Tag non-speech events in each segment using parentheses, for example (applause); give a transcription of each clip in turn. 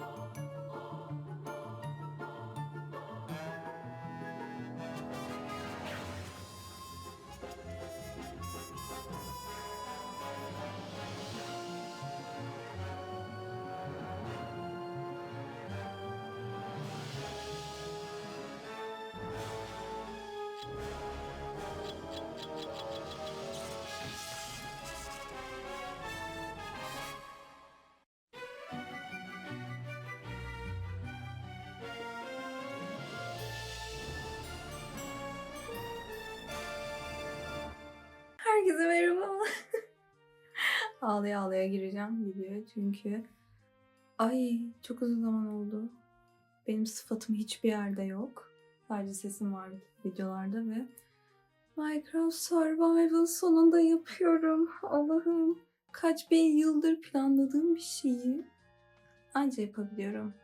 Oh. Ağlaya ağlaya gireceğim videoya çünkü ay çok uzun zaman oldu. Benim sıfatım hiçbir yerde yok. Sadece sesim var videolarda ve Minecraft Survival sonunda yapıyorum. Allah'ım kaç bin yıldır planladığım bir şeyi anca yapabiliyorum.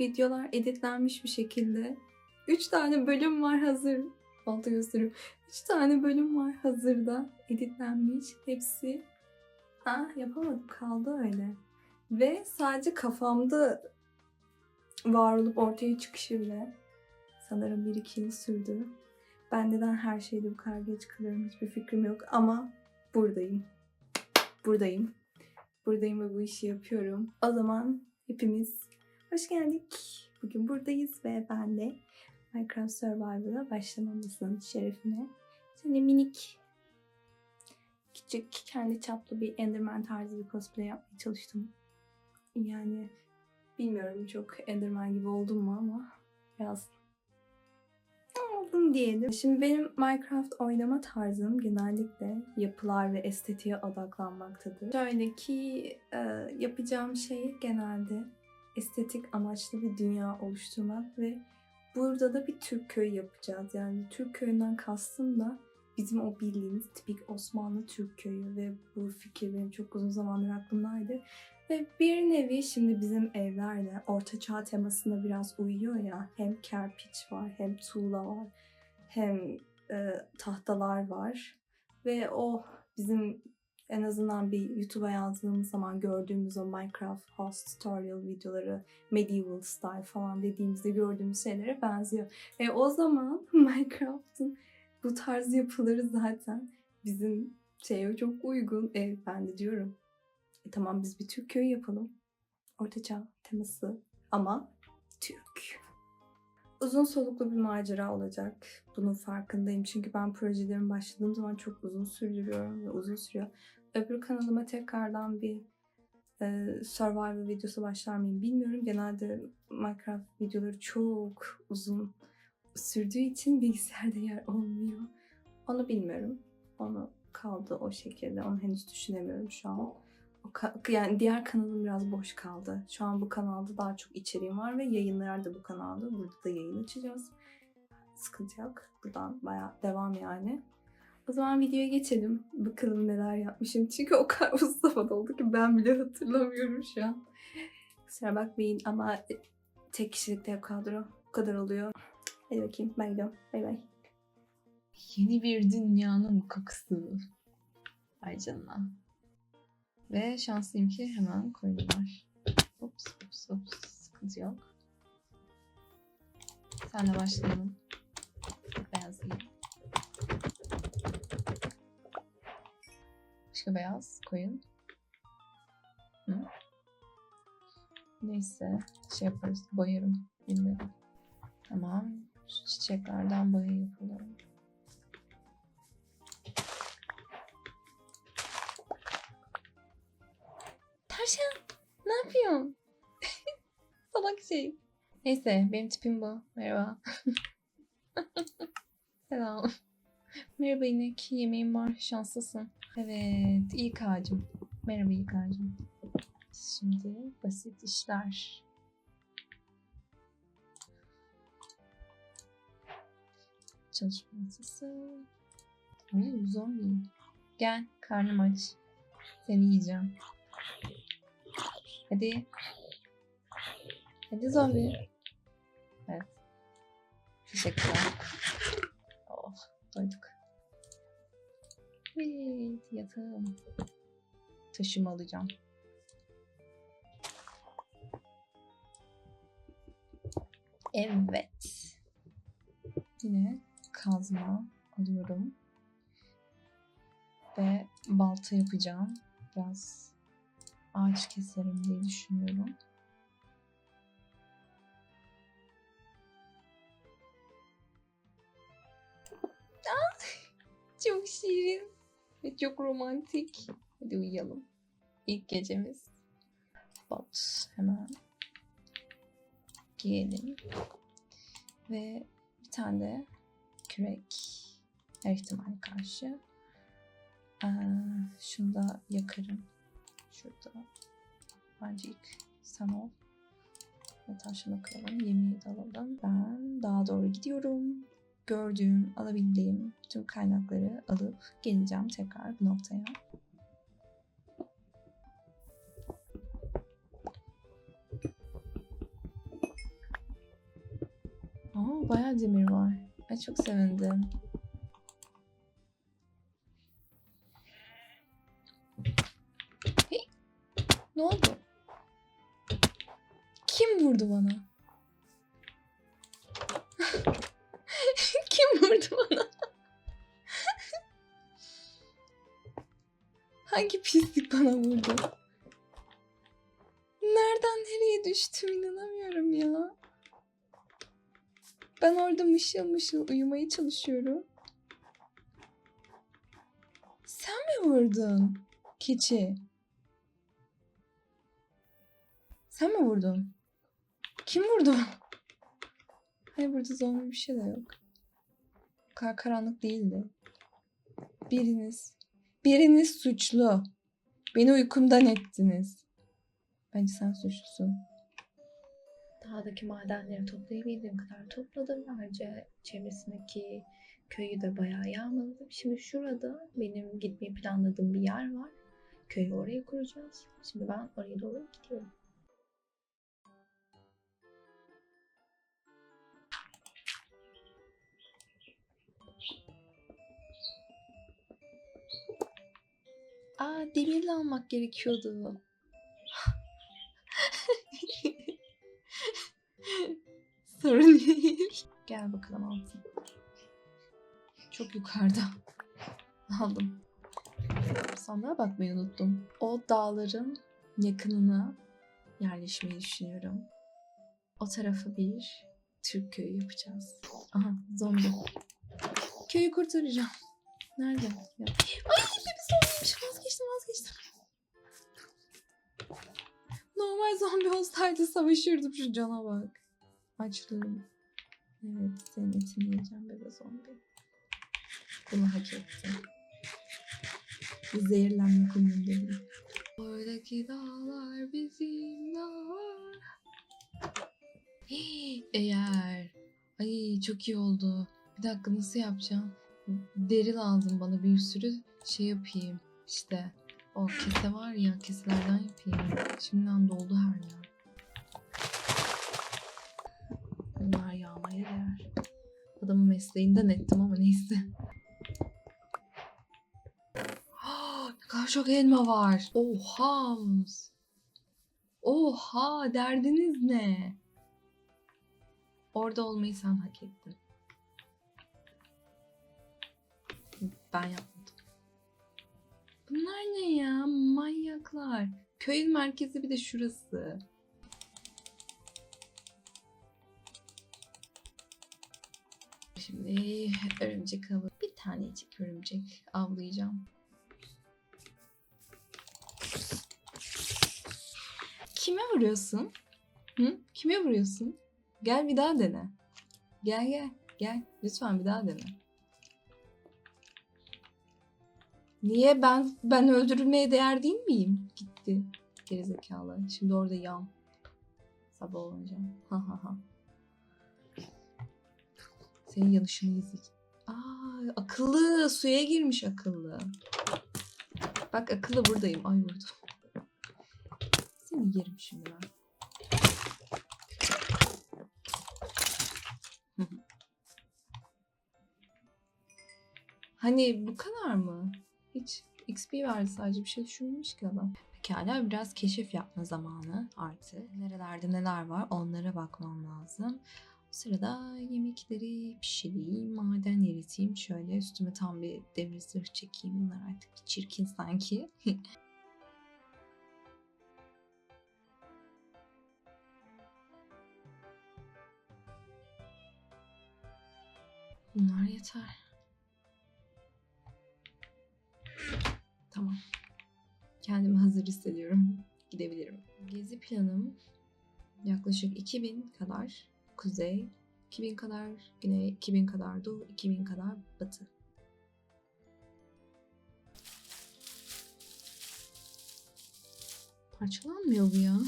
Videolar editlenmiş bir şekilde. 3 tane bölüm var hazır. Altı gösteriyorum. 3 tane bölüm var hazırda. Editlenmiş. Hepsi. Ah yapamadım kaldı öyle. Ve sadece kafamda var olup ortaya çıkışı bile sanırım 1-2 yıl sürdü. Ben neden her şeyde bu kadar geç kalıyorum hiçbir fikrim yok ama buradayım. Buradayım. Buradayım ve bu işi yapıyorum. O zaman hepimiz hoş geldik. Bugün buradayız ve ben de Minecraft Survival'a başlamamızın şerefine seni minik küçük kendi çaplı bir Enderman tarzı bir cosplay yapmaya çalıştım. Yani bilmiyorum çok Enderman gibi oldum mu ama biraz oldum diyelim. Şimdi benim Minecraft oynama tarzım genellikle yapılar ve estetiğe odaklanmaktadır. Şöyle ki e, yapacağım şey genelde estetik amaçlı bir dünya oluşturmak ve burada da bir Türk köyü yapacağız. Yani Türk köyünden kastım da bizim o bildiğimiz tipik Osmanlı Türk köyü ve bu fikir benim çok uzun zamandır aklımdaydı. Ve bir nevi şimdi bizim evlerle orta çağ temasına biraz uyuyor ya. Hem kerpiç var, hem tuğla var, hem e, tahtalar var. Ve o bizim en azından bir YouTube'a yazdığımız zaman gördüğümüz o Minecraft House Tutorial videoları, Medieval Style falan dediğimizde gördüğümüz şeylere benziyor. Ve o zaman (laughs) Minecraft'ın bu tarz yapıları zaten bizim şeye çok uygun. Evet ben de diyorum. E tamam biz bir Türk köyü yapalım. Ortaçağ teması ama Türk. Uzun soluklu bir macera olacak. Bunun farkındayım. Çünkü ben projelerimi başladığım zaman çok uzun sürdürüyorum ve uzun sürüyor. Öbür kanalıma tekrardan bir e, survival videosu başlar mıyım bilmiyorum. Genelde Minecraft videoları çok uzun sürdüğü için bilgisayarda yer olmuyor. Onu bilmiyorum. Onu kaldı o şekilde. Onu henüz düşünemiyorum şu an. O ka- yani diğer kanalım biraz boş kaldı. Şu an bu kanalda daha çok içeriğim var ve yayınlar da bu kanalda. Burada da yayın açacağız. Sıkıntı yok. Buradan bayağı devam yani. O zaman videoya geçelim. Bakalım neler yapmışım. Çünkü o kadar (laughs) uzun zaman oldu ki ben bile hatırlamıyorum şu an. Kusura bakmayın ama tek kişilik dev kadro. Bu kadar oluyor. Hadi bakayım ben gidiyorum. Bay bay. Yeni bir dünyanın kokusu. Ay canına. Ve şanslıyım ki hemen koyun var. Ops ops ops. Sıkıntı yok. Senle başlayalım. Beyaz iyi. Başka beyaz koyun. Hı? Neyse şey yaparız. Boyarım. Bilmiyorum. Tamam. Şu çiçeklerden boya yapalım. Tavşan ne yapıyorsun? (laughs) Salak şey. Neyse benim tipim bu. Merhaba. (laughs) Selam. Merhaba inek. Yemeğim var. Şanslısın. Evet. ilk ağacım. Merhaba ilk ağacım. Şimdi basit işler. Çalışma masası. Oo, zombi. Gel karnım aç. Seni yiyeceğim. Hadi. Hadi zombi. Evet. Teşekkürler. Oh, doyduk. Evet, yatağım. Taşımı alacağım. Evet. Yine kazma alıyorum. Ve balta yapacağım. Biraz ağaç keserim diye düşünüyorum. Ah, çok şirin ve çok romantik. Hadi uyuyalım. İlk gecemiz. Bot hemen giyelim. Ve bir tane de kürek her ihtimale karşı. Ee, şunu da yakarım. Şurada. Bence ilk sen ol. Ve taşını koyalım. Yemeği de alalım. Ben daha doğru gidiyorum. Gördüğüm, alabildiğim tüm kaynakları alıp geleceğim tekrar bu noktaya. Aa, bayağı demir var. Ay çok sevindim. Hey, ne oldu? Kim vurdu bana? (laughs) Kim vurdu bana? (laughs) Hangi pislik bana vurdu? Nereden nereye düştüm inanamıyorum ya. Ben orada mışıl mışıl uyumaya çalışıyorum. Sen mi vurdun? Keçi. Sen mi vurdun? Kim vurdu? Hayır burada zombi bir şey de yok. Bu karanlık değildi. Biriniz. Biriniz suçlu. Beni uykumdan ettiniz. Bence sen suçlusun. Dağdaki madenleri toplayabildiğim kadar topladım. Ayrıca çevresindeki köyü de bayağı yağmaladım. Şimdi şurada benim gitmeyi planladığım bir yer var. Köyü oraya kuracağız. Şimdi ben oraya doğru gidiyorum. Aa demirle almak gerekiyordu. Sorun değil. Gel bakalım altın. Çok yukarıda. Aldım. Sandığa bakmayı unuttum. O dağların yakınına yerleşmeyi düşünüyorum. O tarafı bir Türk köyü yapacağız. Aha zombi. Köyü kurtaracağım. Nerede? Ya. Ay bir zombiymiş. Vazgeçtim vazgeçtim. Normal zombi olsaydı savaşırdım şu cana bak. Açlığım. Evet senin etini yiyeceğim bebe zombi. Bunu hak ettin. Zehirlenmek umurumda değil. Oradaki dağlar bizim dağlar. Eğer. Ay çok iyi oldu. Bir dakika nasıl yapacağım? Deri lazım bana bir sürü şey yapayım. İşte o kese var ya keselerden yapayım. Şimdiden doldu her yer. Bunlar yağmaya değer. Adamın mesleğinden ettim ama neyse. ne kadar çok elma var. Oha. Oha derdiniz ne? Orada olmayı sen hak ettin. Ben yapmadım. Bunlar ne ya? Manyaklar. Köyün merkezi bir de şurası. Örümcek avı. Bir tanecik örümcek avlayacağım. Kime vuruyorsun? Hı? Kime vuruyorsun? Gel bir daha dene. Gel gel. Gel. Lütfen bir daha dene. Niye ben ben öldürülmeye değer değil miyim? Gitti. Gerizekalı. Şimdi orada yan. Sabah olunca. Ha ha ha. Senin yanışını izleyeceğim. Aa, akıllı. Suya girmiş akıllı. Bak akıllı buradayım. Ay vurdum. Seni yerim şimdi ben. Hani bu kadar mı? Hiç XP verdi sadece bir şey düşünmemiş ki adam. Pekala biraz keşif yapma zamanı artık. Nerelerde neler var onlara bakmam lazım. Sırada yemekleri pişireyim, maden eriteyim. Şöyle üstüme tam bir demir zırh çekeyim. Bunlar artık bir çirkin sanki. (laughs) Bunlar yeter. Tamam. Kendimi hazır hissediyorum. Gidebilirim. Gezi planım yaklaşık 2000 kadar kuzey, 2000 kadar güney, 2000 kadar doğu, 2000 kadar batı. Parçalanmıyor bu ya.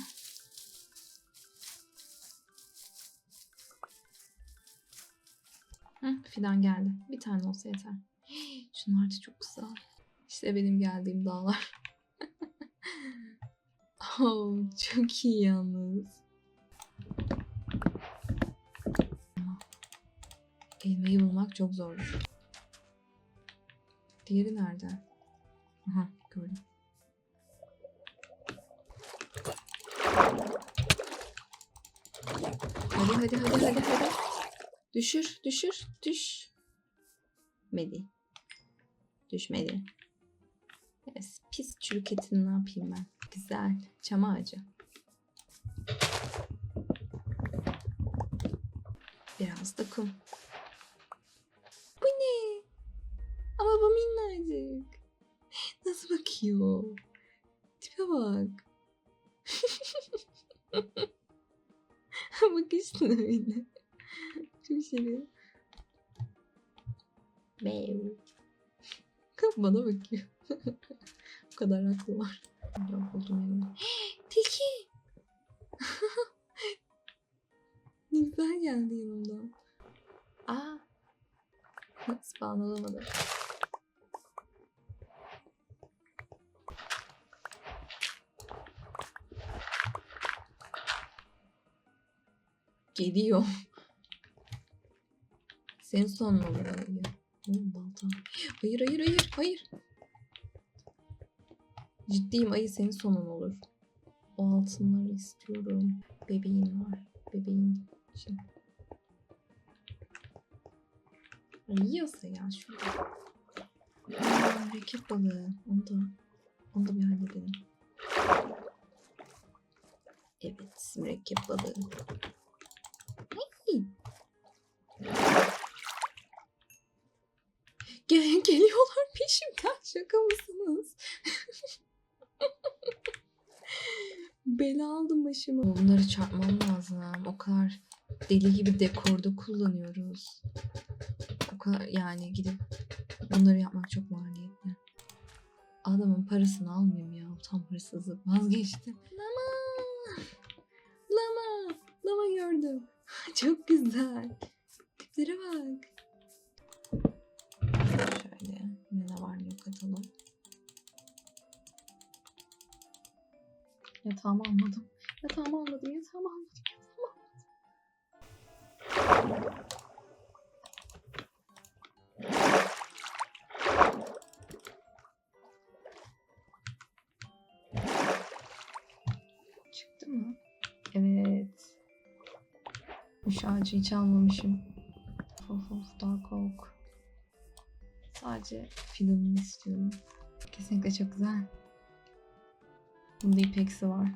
Hı, fidan geldi. Bir tane olsa yeter. (gasps) Şunlar da çok güzel. İşte benim geldiğim dağlar. (laughs) oh, çok iyi yalnız. Elmayı bulmak çok zor. Diğeri nerede? Aha gördüm. Hadi hadi hadi hadi hadi. Düşür düşür düş. Medi. Düşmedi. Yes, pis çürük etini ne yapayım ben? Güzel. Çam ağacı. Biraz da kum. Ama bu minnacık. (gasps) Nasıl bakıyor? Tipe bak. (laughs) Bakışına öyle. Çok şirin. Meow. (laughs) Bana bakıyor. (laughs) Bu kadar aklı var. Ben buldum elimi. (gasps) Teki. ne güzel geldi yanımdan. Aa. Spawn olamadı. Geliyor. Senin sonun olur ayı. Oğlum balta. Hayır hayır hayır hayır. Ciddiyim ayı senin sonun olur. O altınları istiyorum. Bebeğin var. Bebeğin için. Yiyorsa ya şurada. Aa, Mürekkep balığı. Onu da, onu da bir halledelim. Evet mürekkep balığı. Geliyorlar peşimden (laughs) şaka mısınız? Bela aldım başıma. Bunları çarpmam lazım. O kadar deli gibi dekorda kullanıyoruz. O kadar yani gidip bunları yapmak çok maliyetli. Adamın parasını almayayım ya. Tam hırsızlık vazgeçtim. Lama! Lama! Lama gördüm. (laughs) Çok güzel. Tiplere bak. Var ne yok atalım. Yatağımı almadım. Yatağımı almadım. Yatağımı almadım. Yatağımı almadım. Çıktı mı? Evet. Kuş ağacı hiç almamışım. Of of Dark Oak. Sadece fidanını istiyorum. Kesinlikle çok güzel. Bunda ipeksi var.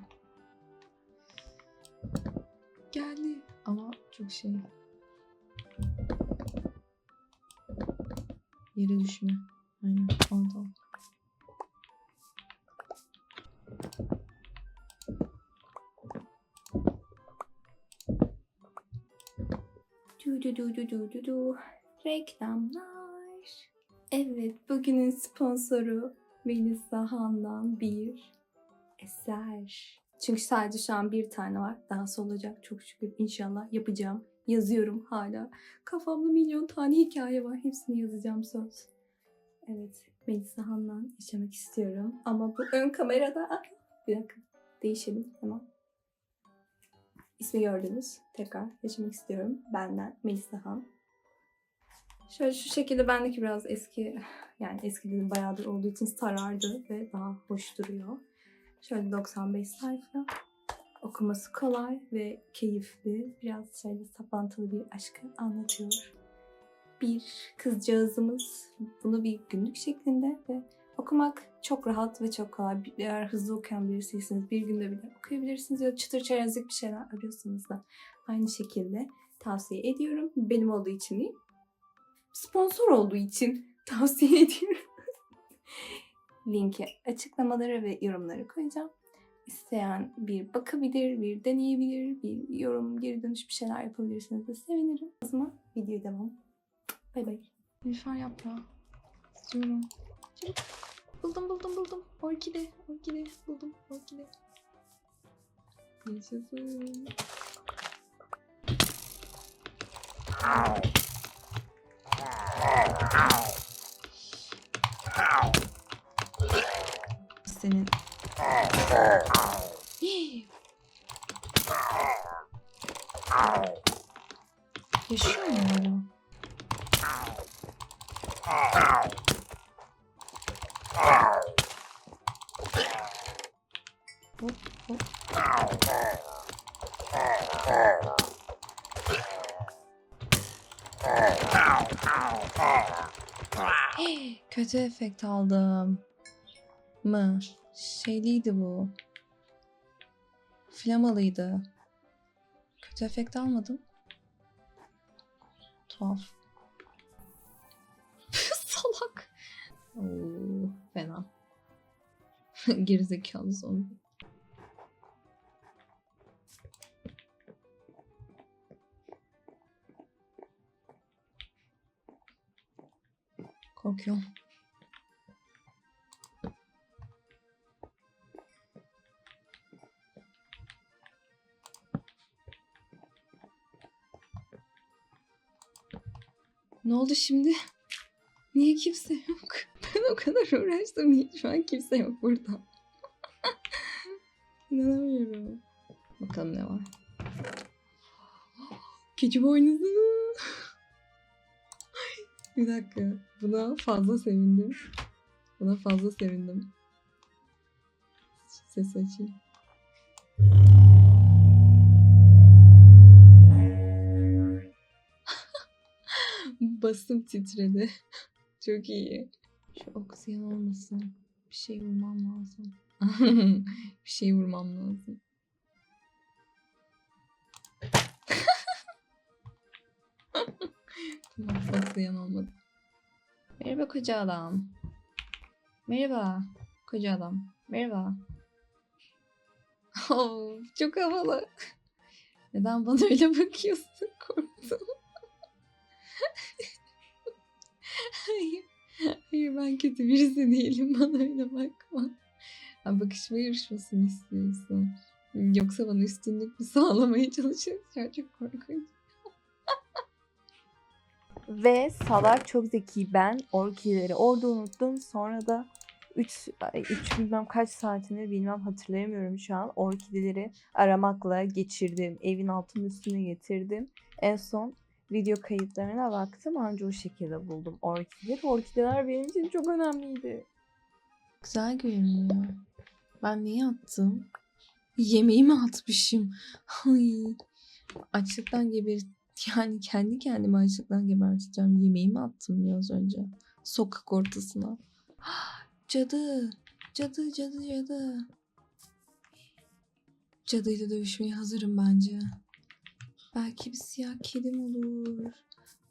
Geldi ama çok şey. Yere düşme. Aynen. Oldu. oldu. Du du du du du du du. Reklamlar. Evet, bugünün sponsoru Melisa Han'dan bir eser. Çünkü sadece şu an bir tane var. Dahası olacak çok şükür inşallah yapacağım. Yazıyorum hala. Kafamda milyon tane hikaye var. Hepsini yazacağım söz. Evet, Melisa Han'dan yaşamak istiyorum. Ama bu ön kamerada... Bir dakika, değişelim tamam. İsmi gördünüz. Tekrar yaşamak istiyorum. Benden Melisa Han. Şöyle şu şekilde bendeki biraz eski yani eski dedim bayağıdır olduğu için sarardı ve daha hoş duruyor. Şöyle 95 sayfa. Okuması kolay ve keyifli. Biraz şöyle saplantılı bir aşkı anlatıyor. Bir kızcağızımız bunu bir günlük şeklinde ve okumak çok rahat ve çok kolay. Eğer hızlı okuyan birisiyseniz bir günde bile okuyabilirsiniz ya da çıtır çerezlik bir şeyler arıyorsanız da aynı şekilde tavsiye ediyorum. Benim olduğu için değil, sponsor olduğu için (laughs) tavsiye ediyorum. Linki açıklamalara ve yorumlara koyacağım. İsteyen bir bakabilir, bir deneyebilir, bir yorum, geri dönüş bir şeyler yapabilirsiniz de sevinirim. O zaman video devam. Bay bay. Nilüfer yaprağı. İstiyorum. Çabuk. Buldum buldum buldum. Orkide. Orkide. Buldum. Orkide. Yaşasın. Senin. Hii. Yaşıyor mu hala? Hop hop. Kötü efekt aldım. Mı? Şeyliydi bu. Flamalıydı. Kötü efekt almadım. Tuhaf. (laughs) Salak. Oo, fena. (laughs) Gerizekalı zombi. Korkuyorum. Ne oldu şimdi? Niye kimse yok? (laughs) Ben o kadar uğraştım. Niye şu an kimse yok burada? (laughs) İnanamıyorum. Bakalım ne var. (gasps) Keçi boynuzu. Bir dakika. Buna fazla sevindim. Buna fazla sevindim. Ses açayım. (laughs) Basım titredi. (laughs) Çok iyi. Şu oksijen olmasın. Bir şey vurmam lazım. (laughs) bir şey vurmam lazım. Oksijen olmadı. Merhaba koca adam. Merhaba koca adam. Merhaba. (laughs) Oh, çok havalı. Neden bana öyle bakıyorsun? (laughs) Korktum. Hayır. Hayır ben kötü birisi değilim. (laughs) Bana öyle bakma. Ha, bakışma yarışması mı istiyorsun? Yoksa bana üstünlük mü sağlamaya çalışıyorsun? Çok korkunç. Ve salak çok zeki ben orkileri orada unuttum. Sonra da 3 3 bilmem kaç saatini bilmem hatırlayamıyorum şu an. Orkideleri aramakla geçirdim. Evin altının üstüne getirdim. En son video kayıtlarına baktım. Anca o şekilde buldum orkideleri. Orkideler benim için çok önemliydi. Güzel görünüyor. Ben niye attım? Yemeği mi atmışım? Ay. Açlıktan geber... Yani kendi kendime açlıktan geberteceğim. Yemeği mi attım ya az önce? Sokak ortasına. (gasps) Cadı. Cadı, cadı, cadı. Cadıyla dövüşmeye hazırım bence. Belki bir siyah kedim olur.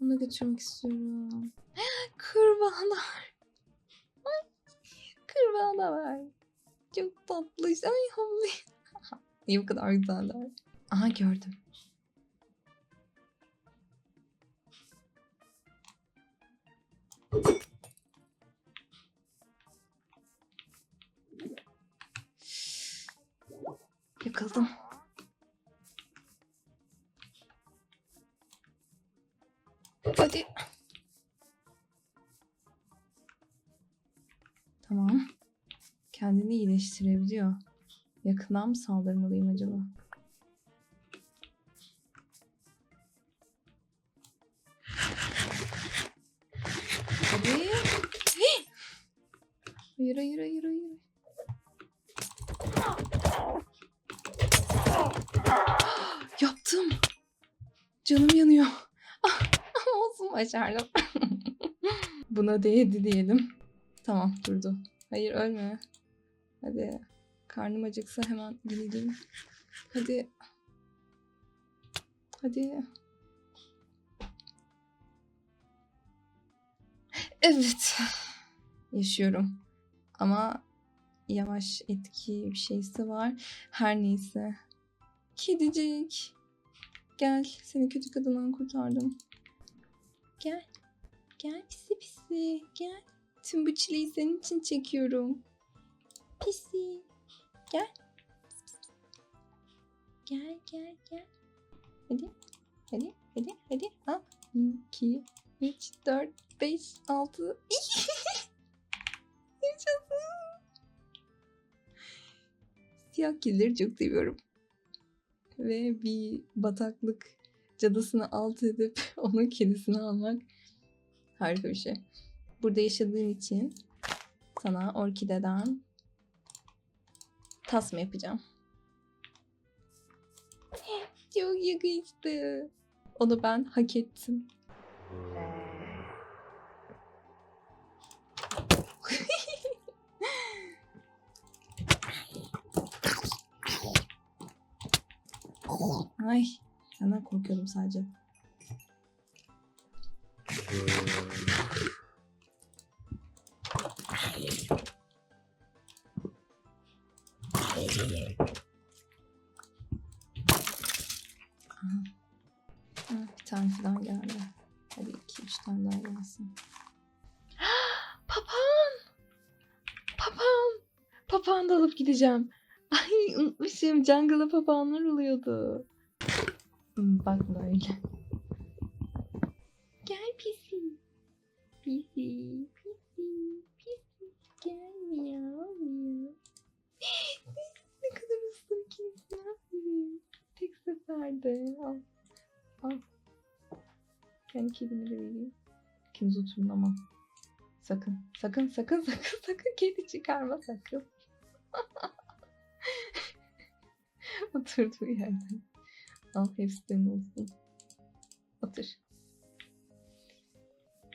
Onu götürmek istiyorum. (gasps) Kurbağalar. Kurbağalar. Çok tatlı. Ay havlu. (laughs) Niye bu kadar güzeller? Aha gördüm. Yakaladım. Hadi. Tamam. Kendini iyileştirebiliyor. Yakından mı saldırmalıyım acaba? hayır hayır hayır hayır. Yaptım. Canım yanıyor. Ah, (laughs) olsun başardım. (laughs) Buna değdi diyelim. Tamam durdu. Hayır ölme. Hadi. Karnım acıksa hemen gideyim. Hadi. Hadi. Evet. Yaşıyorum. Ama yavaş etki bir şeysi var. Her neyse. Kedicik. Gel. Seni kötü kadından kurtardım. Gel. Gel pisi pisi. Gel. Tüm bu çileyi senin için çekiyorum. Pisi. Gel. Gel gel gel. Hadi. Hadi. Hadi. Hadi. Al. 2, 3, 4, 5, 6. Yaşasın. Siyah killeri çok seviyorum. Ve bir bataklık cadısını alt edip (laughs) onun kedisini almak harika bir şey. Burada yaşadığın için sana orkideden tasma yapacağım. Çok yakıştı. Onu ben hak ettim. Ay, senden korkuyordum sadece. Ha, bir tane falan geldi. Hadi iki üç tane daha gelsin. (gasps) Papağan! Papağan! Papağan da alıp gideceğim. Ay unutmuşum. Jungle'da papağanlar oluyordu. Bak böyle. Gel pisi. Pisi. Pisi. Pisi. Gel miyav miyav. ne kadar uslu kimsin aferin. Tek seferde. Al. Al. Kendi kedimi de vereyim. İkiniz oturun ama. Sakın. Sakın sakın (laughs) sakın sakın kedi çıkarma sakın. (laughs) Oturduğu yerden. Hepsi senin olsun. Otur.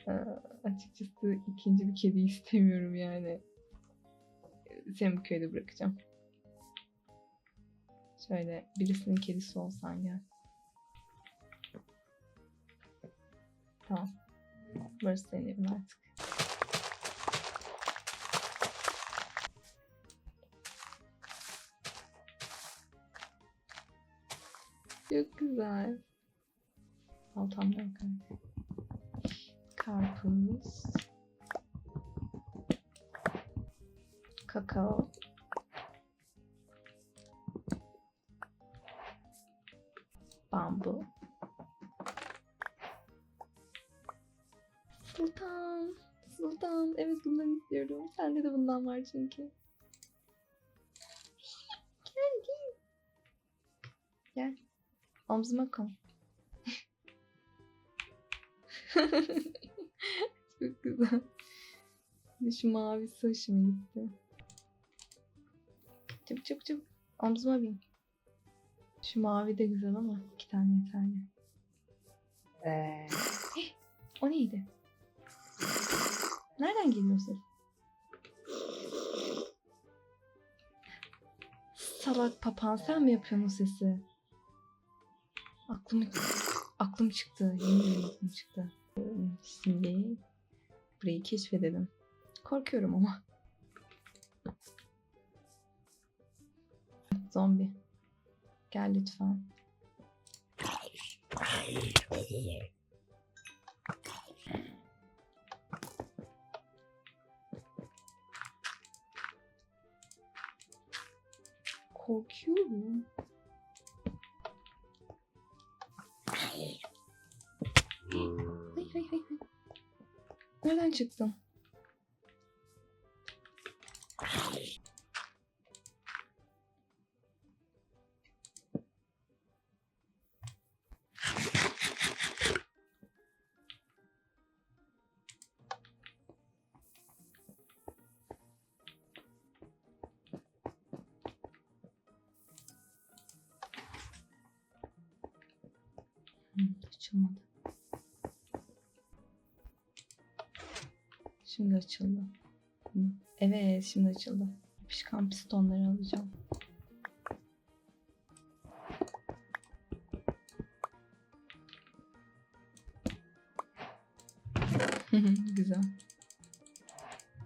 Ee, açıkçası ikinci bir kedi istemiyorum yani. Seni bu köyde bırakacağım. Şöyle birisinin kedisi olsan gel. Tamam. Burası senin evin artık. Çok güzel. Altamdan kanka. Karpuz. Kakao. Bambu. Sultan. Sultan. Evet bundan istiyorum. Sende de bundan var çünkü. Gel gel. Omzuma koy. (laughs) Çok güzel. Şu mavisi hoşuma gitti. Çabuk çabuk çabuk. Omzuma bin. Şu mavi de güzel ama iki tane yeterli. (gasps) O neydi? Nereden geliyor ses? Salak papağan sen mi yapıyorsun o sesi? Aklım (laughs) aklım çıktı. Yemin aklım çıktı. Şimdi burayı keşfedelim. Korkuyorum ama. Zombi. Gel lütfen. Korkuyorum. hey hey. Nereden çıktın? Açılmadı. Şimdi açıldı. Evet şimdi açıldı. Yapışkan pistonları alacağım. (laughs) Güzel.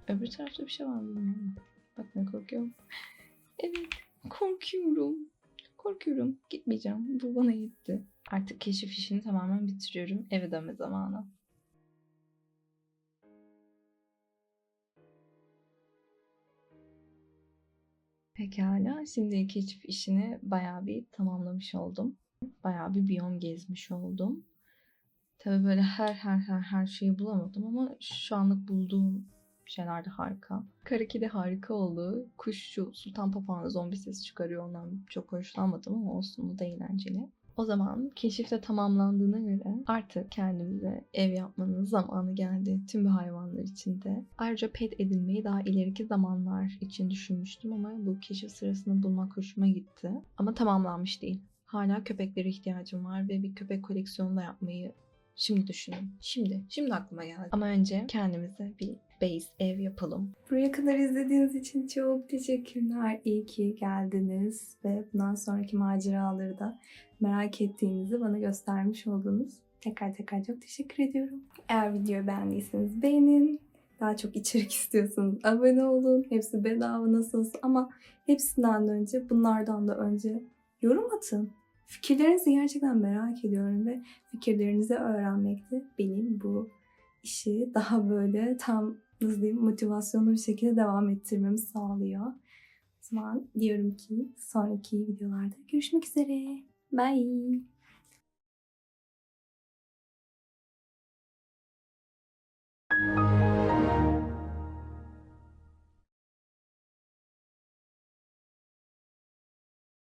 Öbür tarafta bir şey var mı bilmiyorum. Bakma korkuyorum. (laughs) Evet korkuyorum. Korkuyorum. Gitmeyeceğim. Bu bana yetti. Artık keşif işini tamamen bitiriyorum. Eve dönme zamanı. Pekala. Şimdi keşif işini bayağı bir tamamlamış oldum. Bayağı bir biyom gezmiş oldum. Tabii böyle her her her her şeyi bulamadım ama şu anlık bulduğum şeyler de harika. Kara kedi harika oldu. Kuşçu Sultan Papağanı zombi sesi çıkarıyor. Ondan çok hoşlanmadım ama olsun o da eğlenceli. O zaman keşif de tamamlandığına göre artık kendimize ev yapmanın zamanı geldi. Tüm bu hayvanlar için de. Ayrıca pet edinmeyi daha ileriki zamanlar için düşünmüştüm ama bu keşif sırasında bulmak hoşuma gitti. Ama tamamlanmış değil. Hala köpeklere ihtiyacım var ve bir köpek koleksiyonu da yapmayı şimdi düşündüm. Şimdi, şimdi aklıma geldi. Ama önce kendimize bir base ev yapalım. Buraya kadar izlediğiniz için çok teşekkürler. İyi ki geldiniz ve bundan sonraki maceraları da merak ettiğinizi bana göstermiş oldunuz. Tekrar tekrar çok teşekkür ediyorum. Eğer videoyu beğendiyseniz beğenin. Daha çok içerik (laughs) istiyorsanız abone olun. Hepsi bedava nasılsa ama hepsinden de önce bunlardan da önce yorum atın. Fikirlerinizi gerçekten merak ediyorum ve fikirlerinizi öğrenmek de benim bu işi daha böyle tam nasıl diyeyim motivasyonlu bir şekilde devam ettirmemi sağlıyor. O zaman diyorum ki sonraki videolarda görüşmek üzere. Bye.